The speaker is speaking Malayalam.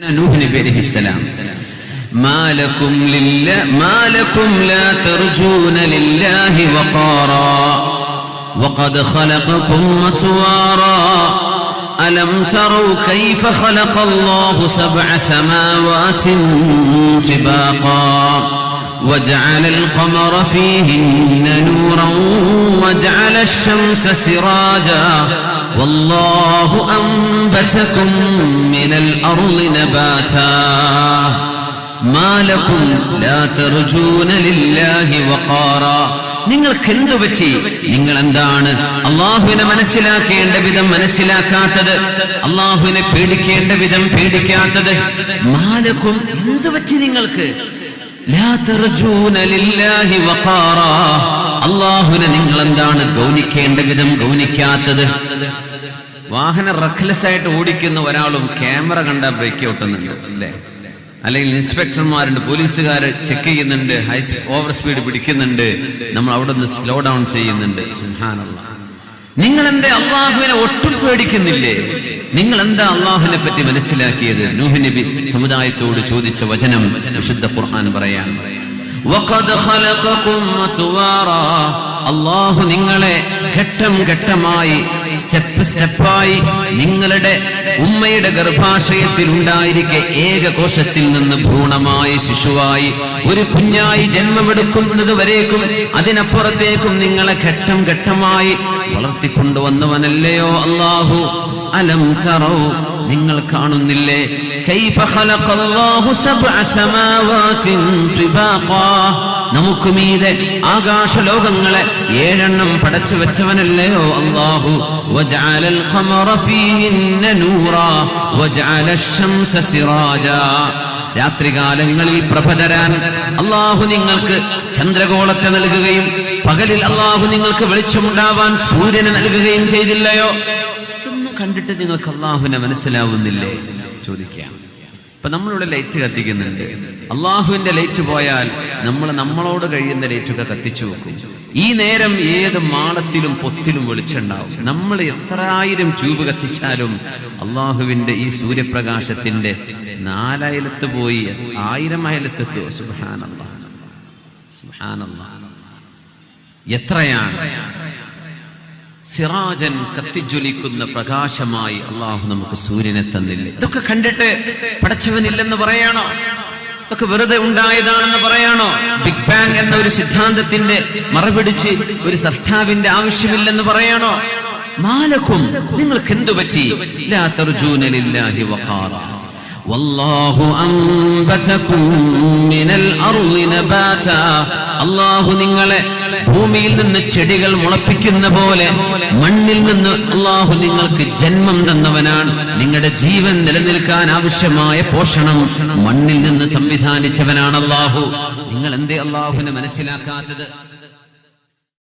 نوح نبي عليه السلام. ما لكم لله ما لكم لا ترجون لله وقارا. وقد خلقكم أطوارا ألم تروا كيف خلق الله سبع سماوات طباقا؟ وجعل القمر فيهن نورا وجعل الشمس سراجا. والله أنبتكم من الأرض نباتا ما لكم لا ترجون لله وقارا നിങ്ങൾക്ക് എന്തു പറ്റി നിങ്ങൾ എന്താണ് അള്ളാഹുവിനെ മനസ്സിലാക്കേണ്ട വിധം മനസ്സിലാക്കാത്തത് അള്ളാഹുവിനെ പേടിക്കേണ്ട വിധം പേടിക്കാത്തത് മാലക്കും എന്തു പറ്റി നിങ്ങൾക്ക് ലാ തർജൂന ലില്ലാഹി വഖാറാ. അള്ളാഹുവിനെ നിങ്ങൾ എന്താണ് ഗൗനിക്കേണ്ട വിധം ഗൗനിക്കാത്തത് വാഹനം റെക്ലെസ് ആയിട്ട് ഓടിക്കുന്ന ഒരാളും ക്യാമറ കണ്ട ബ്രേക്ക് ഔട്ടുന്നുണ്ട് അല്ലേ? അല്ലെങ്കിൽ ഇൻസ്പെക്ടർമാരുണ്ട് പോലീസുകാർ ചെക്ക് ചെയ്യുന്നുണ്ട് ഹൈ ഓവർ സ്പീഡ് പിടിക്കുന്നുണ്ട് നമ്മൾ അവിടെ നിന്ന് സ്ലോ ഡൗൺ ചെയ്യുന്നുണ്ട്. നിങ്ങൾ എന്താ അള്ളാഹുവിനെ ഒട്ടും പേടിക്കുന്നില്ലേ? നിങ്ങൾ എന്താ അള്ളാഹുവിനെ പറ്റി മനസ്സിലാക്കിയത്? നൂഹ് നബി സമുദായത്തോട് ചോദിച്ച വചനം വിശുദ്ധ ഖുർആൻ പറയാൻ. അള്ളാഹു നിങ്ങളെ ഘട്ടം ഘട്ടമായി സ്റ്റെപ്പ് സ്റ്റെപ്പായി നിങ്ങളുടെ ഉമ്മയുടെ ഗർഭാശയത്തിൽ ഉണ്ടായിരിക്കെ ഏകകോശത്തിൽ നിന്ന് ഭ്രൂണമായി ശിശുവായി ഒരു കുഞ്ഞായി ജന്മമെടുക്കുന്നത് വരേക്കും അതിനപ്പുറത്തേക്കും നിങ്ങളെ ഘട്ടം ഘട്ടമായി വളർത്തിക്കൊണ്ടുവന്നവനല്ലയോ അള്ളാഹു അലം തറോ നിങ്ങൾ കാണുന്നില്ലേ? നമുക്ക് മീതെ ആകാശ ലോകങ്ങളെ ഏഴെണ്ണം പടച്ചു വെച്ചവനല്ലയോ സിറാജാ. രാത്രികാലങ്ങളിൽ പ്രഭ തരാൻ അള്ളാഹു നിങ്ങൾക്ക് ചന്ദ്രഗോളത്തെ നൽകുകയും പകലിൽ അള്ളാഹു നിങ്ങൾക്ക് വെളിച്ചമുണ്ടാവാൻ സൂര്യനെ നൽകുകയും ചെയ്തില്ലയോ? കണ്ടിട്ട് നിങ്ങൾക്ക് അള്ളാഹുവിനെ മനസ്സിലാവുന്നില്ലേ? ചോദിക്കാം. ഇപ്പൊ നമ്മളിവിടെ ലൈറ്റ് കത്തിക്കുന്നുണ്ട്. അള്ളാഹുവിന്റെ ലൈറ്റ് പോയാൽ നമ്മൾ നമ്മളോട് കഴിയുന്ന ലൈറ്റൊക്കെ കത്തിച്ചു വെക്കും. ഈ നേരം ഏത് മാളത്തിലും പൊത്തിലും വെളിച്ചുണ്ടാവും നമ്മൾ എത്ര ആയിരം ട്യൂബ് കത്തിച്ചാലും അള്ളാഹുവിന്റെ ഈ സൂര്യപ്രകാശത്തിന്റെ നാലയലത്ത് പോയി ആയിരം അയലത്തെത്തിയോ സുബാനല്ല എത്രയാണ്? സിറാജൻ കത്തിജ്വലിക്കുന്ന പ്രകാശമായി അള്ളാഹു നമുക്ക് സൂര്യനെ തന്നില്ലേ? ഇതൊക്കെ കണ്ടിട്ട് പടച്ചവനില്ലെന്ന് പറയാണോ? ഇതൊക്കെ വെറുതെ ഉണ്ടായതാണെന്ന് പറയാണോ? ബിഗ് ബാങ് എന്ന ഒരു സിദ്ധാന്തത്തിന്റെ മറപിടിച്ച് ഒരു സൃഷ്ടാവിന്റെ ആവശ്യമില്ലെന്ന് പറയാണോ? മാലക്കും നിങ്ങൾക്ക് എന്തു പറ്റി വല്ലാഹു അംബതകും മിനൽ അർളി നബാത. അല്ലാഹു നിങ്ങളെ ഭൂമിയിൽ നിന്ന് ചെടികൾ മുളപ്പിക്കുന്ന പോലെ മണ്ണിൽ നിന്ന് അള്ളാഹു നിങ്ങൾക്ക് ജന്മം തന്നവനാണ്. നിങ്ങളുടെ ജീവൻ നിലനിൽക്കാൻ ആവശ്യമായ പോഷണം മണ്ണിൽ നിന്ന് സംവിധാനിച്ചവനാണ് അള്ളാഹു. നിങ്ങൾ എന്തേ അള്ളാഹുവിനെ മനസ്സിലാക്കാത്തത്?